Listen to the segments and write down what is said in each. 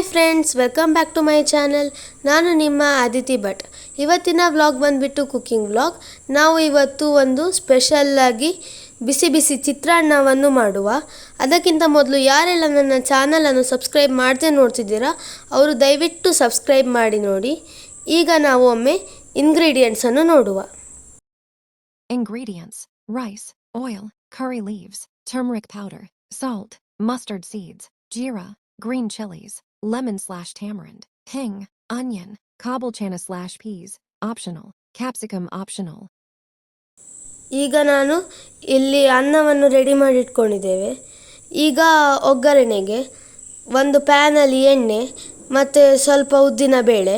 Hi friends welcome back to my channel ನಾನು ನಿಮ್ಮ ಆದಿತಿ ಭಟ್. ಇವತ್ತಿನ ವ್ಲಾಗ್ ಬಂದುಬಿಟ್ಟು ಕುಕ್ಕಿಂಗ್ ವ್ಲಾಗ್ ನಾವು ಇವತ್ತು ಒಂದು ಸ್ಪೆಷಲ್ಲಾಗಿ ಬಿಸಿ ಬಿಸಿ ಚಿತ್ರಾನ್ನವನ್ನು ಮಾಡುವ. ಅದಕ್ಕಿಂತ ಮೊದಲು ಯಾರೆಲ್ಲ ನನ್ನ ಚಾನಲನ್ನು ಸಬ್ಸ್ಕ್ರೈಬ್ ಮಾಡದೆ ನೋಡ್ತಿದ್ದೀರಾ ಅವರು ದಯವಿಟ್ಟು ಸಬ್ಸ್ಕ್ರೈಬ್ ಮಾಡಿ ನೋಡಿ. ಈಗ ನಾವು ಒಮ್ಮೆ ಇಂಗ್ರೀಡಿಯೆಂಟ್ಸನ್ನು ನೋಡುವ. Ingredients rice oil curry leaves turmeric powder salt mustard seeds jeera green chilies, lemon slash tamarind, ping, onion, cobblechana slash peas, optional, capsicum optional. ಈಗ ನಾನು ಇಲ್ಲಿ ಅನ್ನವನ್ನು ರೆಡಿ ಮಾಡಿ ಇಟ್ಕೊಂಡಿದ್ದೇವೆ ಈಗ ಒಗ್ಗರಣೆಗೆ ಒಂದು ಪ್ಯಾನಲ್ಲಿ ಎಣ್ಣೆ ಮತ್ತು ಸ್ವಲ್ಪ ಉದ್ದಿನ ಬೇಳೆ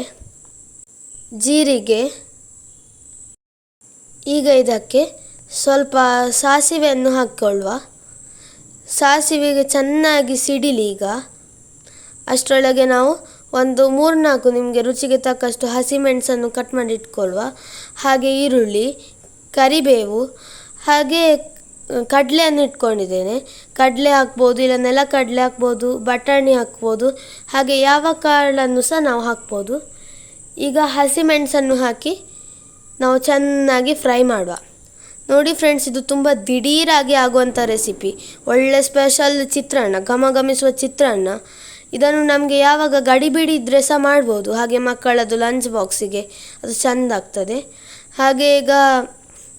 ಜೀರಿಗೆ ಈಗ ಇದಕ್ಕೆ ಸ್ವಲ್ಪ ಸಾಸಿವೆಯನ್ನು ಹಾಕ್ಕೊಳ್ಳುವ ಸಾಸಿವೆಗೆ ಚೆನ್ನಾಗಿ ಸಿಡಿಲಿ ಈಗ. ಅಷ್ಟರೊಳಗೆ ನಾವು ಒಂದು ಮೂರ್ನಾಲ್ಕು ನಿಮಗೆ ರುಚಿಗೆ ತಕ್ಕಷ್ಟು ಹಸಿಮೆಣಸನ್ನು ಕಟ್ ಮಾಡಿ ಇಟ್ಕೊಳ್ಳುವ ಹಾಗೆ ಈರುಳ್ಳಿ, ಕರಿಬೇವು, ಹಾಗೆ ಕಡಲೆಯನ್ನು ಇಟ್ಕೊಂಡಿದ್ದೇನೆ. ಕಡಲೆ ಹಾಕ್ಬೋದು, ಇಲ್ಲ ನೆಲಕಡಲೆ ಹಾಕ್ಬೋದು, ಬಟಾಣಿ ಹಾಕ್ಬೋದು, ಹಾಗೆ ಯಾವ ಕಾಳನ್ನು ಸಹ ನಾವು ಹಾಕ್ಬೋದು. ಈಗ ಹಸಿಮೆಣಸನ್ನು ಹಾಕಿ ನಾವು ಚೆನ್ನಾಗಿ ಫ್ರೈ ಮಾಡುವ. ನೋಡಿ ಫ್ರೆಂಡ್ಸ್, ಇದು ತುಂಬ ದಿಢೀರಾಗಿ ಆಗುವಂಥ ರೆಸಿಪಿ ಒಳ್ಳೆ ಸ್ಪೆಷಲ್ ಚಿತ್ರಾನ್ನ ಗಮಗಮಿಸುವ ಚಿತ್ರಾನ್ನ. ಇದನ್ನು ನಮಗೆ ಯಾವಾಗ ಗಡಿಬಿಡಿ ಇದ್ದರೆ ಸಹ ಮಾಡ್ಬೋದು, ಹಾಗೆ ಮಕ್ಕಳದ್ದು ಲಂಚ್ ಬಾಕ್ಸಿಗೆ ಅದು ಚೆಂದ ಆಗ್ತದೆ. ಹಾಗೆ ಈಗ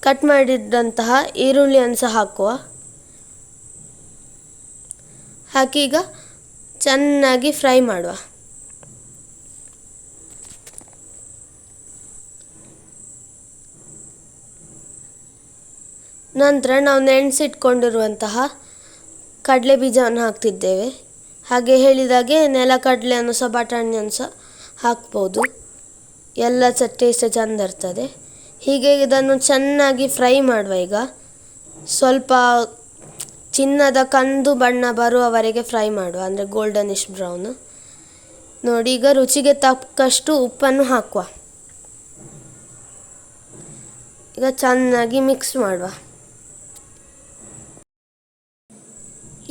ಕಟ್ ಮಾಡಿದಂತಹ ಈರುಳ್ಳಿಯನ್ನು ಸಹ ಹಾಕುವ. ಹಾಕಿ ಈಗ ಚೆನ್ನಾಗಿ ಫ್ರೈ ಮಾಡುವ. ನಂತರ ನಾವು ನೆನೆಸಿಟ್ಕೊಂಡಿರುವಂತಹ ಕಡಲೆ ಬೀಜವನ್ನು ಹಾಕ್ತಿದ್ದೇವೆ. ಹಾಗೆ ಹೇಳಿದಾಗೆ ನೆಲಕಡಲೆಯನ್ನು ಸಹ ಬಟಾಣಿಯನ್ನು ಸಹ ಹಾಕ್ಬೋದು. ಎಲ್ಲ ಸಹ ಟೇಸ್ಟ್ ಚೆಂದ ಇರ್ತದೆ. ಹೀಗೆ ಇದನ್ನು ಚೆನ್ನಾಗಿ ಫ್ರೈ ಮಾಡುವ ಈಗ. ಸ್ವಲ್ಪ ಚಿನ್ನದ ಕಂದು ಬಣ್ಣ ಬರುವವರೆಗೆ ಫ್ರೈ ಮಾಡುವ, ಅಂದರೆ ಗೋಲ್ಡನಿಶ್ ಬ್ರೌನ್ ನೋಡಿ, ಈಗ ರುಚಿಗೆ ತಕ್ಕಷ್ಟು ಉಪ್ಪನ್ನು ಹಾಕುವ. ಈಗ ಚೆನ್ನಾಗಿ ಮಿಕ್ಸ್ ಮಾಡುವ.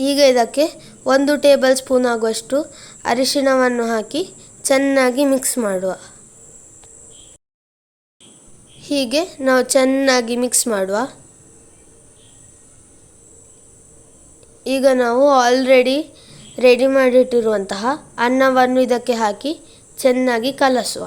ಈಗ ಇದಕ್ಕೆ ಒಂದು ಟೇಬಲ್ ಸ್ಪೂನ್ ಆಗುವಷ್ಟು ಅರಿಶಿಣವನ್ನು ಹಾಕಿ ಚೆನ್ನಾಗಿ ಮಿಕ್ಸ್ ಮಾಡುವ. ಹೀಗೆ ನಾವು ಚೆನ್ನಾಗಿ ಮಿಕ್ಸ್ ಮಾಡುವ. ಈಗ ನಾವು ಆಲ್ರೆಡಿ ರೆಡಿ ಮಾಡಿಟ್ಟಿರುವಂತಹ ಅನ್ನವನ್ನು ಇದಕ್ಕೆ ಹಾಕಿ ಚೆನ್ನಾಗಿ ಕಲಸುವ.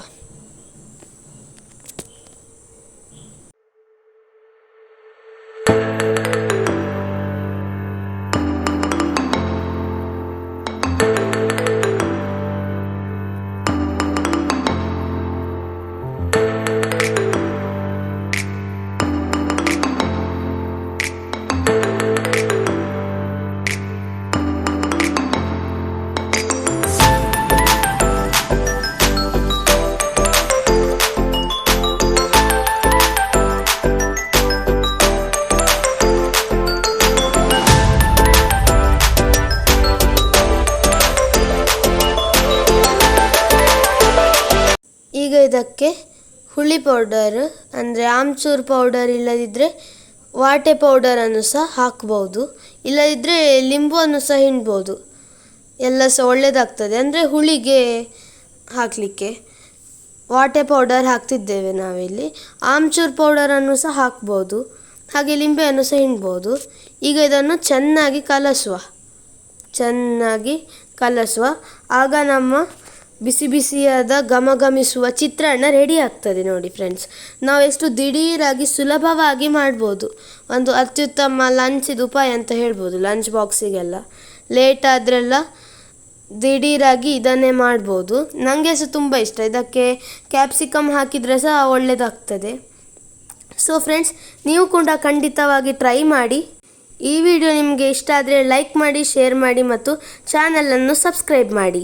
ಇದಕ್ಕೆ ಹುಳಿ ಪೌಡರ್ ಅಂದರೆ ಆಮ್ಚೂರ್ ಪೌಡರ್ ಇಲ್ಲದಿದ್ದರೆ ವಾಟೆ ಪೌಡರನ್ನು ಸಹ ಹಾಕ್ಬೋದು. ಇಲ್ಲದಿದ್ದರೆ ಲಿಂಬುವನ್ನು ಸಹ ಹಿಂಡ್ಬೋದು. ಎಲ್ಲ ಸಹ ಒಳ್ಳೆಯದಾಗ್ತದೆ ಅಂದರೆ ಹುಳಿಗೆ ಹಾಕಲಿಕ್ಕೆ ವಾಟೆ ಪೌಡರ್ ಹಾಕ್ತಿದ್ದೇವೆ ನಾವಿಲ್ಲಿ. ಆಮ್ಚೂರ್ ಪೌಡರನ್ನು ಸಹ ಹಾಕ್ಬೋದು. ಹಾಗೆ ಲಿಂಬೆಯನ್ನು ಸಹ ಹಿಂಡ್ಬೋದು. ಈಗ ಇದನ್ನು ಚೆನ್ನಾಗಿ ಕಲಸುವ. ಚೆನ್ನಾಗಿ ಕಲಸುವ. ಆಗ ನಮ್ಮ ಬಿಸಿ ಬಿಸಿಯಾದ ಗಮಗಮಿಸುವ ಚಿತ್ರಾನ್ನ ರೆಡಿ ಆಗ್ತದೆ ನೋಡಿ ಫ್ರೆಂಡ್ಸ್ ನಾವು ಎಷ್ಟು ದಿಢೀರಾಗಿ ಸುಲಭವಾಗಿ ಮಾಡ್ಬೋದು. ಒಂದು ಅತ್ಯುತ್ತಮ ಲಂಚಿದ ಉಪಾಯ ಅಂತ ಹೇಳ್ಬೋದು ಲಂಚ್ ಬಾಕ್ಸಿಗೆಲ್ಲ. ಲೇಟ್ ಆದ್ರೆಲ್ಲ ದಿಢೀರಾಗಿ ಇದನ್ನೇ ಮಾಡ್ಬೋದು. ನನಗೆ ಸಹ ತುಂಬ ಇಷ್ಟ. ಇದಕ್ಕೆ ಕ್ಯಾಪ್ಸಿಕಮ್ ಹಾಕಿದರೆ ಸಹ ಒಳ್ಳೆಯದಾಗ್ತದೆ ಸೊ ಫ್ರೆಂಡ್ಸ್ ನೀವು ಕೂಡ ಖಂಡಿತವಾಗಿ ಟ್ರೈ ಮಾಡಿ. ಈ ವಿಡಿಯೋ ನಿಮಗೆ ಇಷ್ಟ ಆದರೆ ಲೈಕ್ ಮಾಡಿ ಶೇರ್ ಮಾಡಿ ಮತ್ತು ಚಾನಲನ್ನು ಸಬ್ಸ್ಕ್ರೈಬ್ ಮಾಡಿ.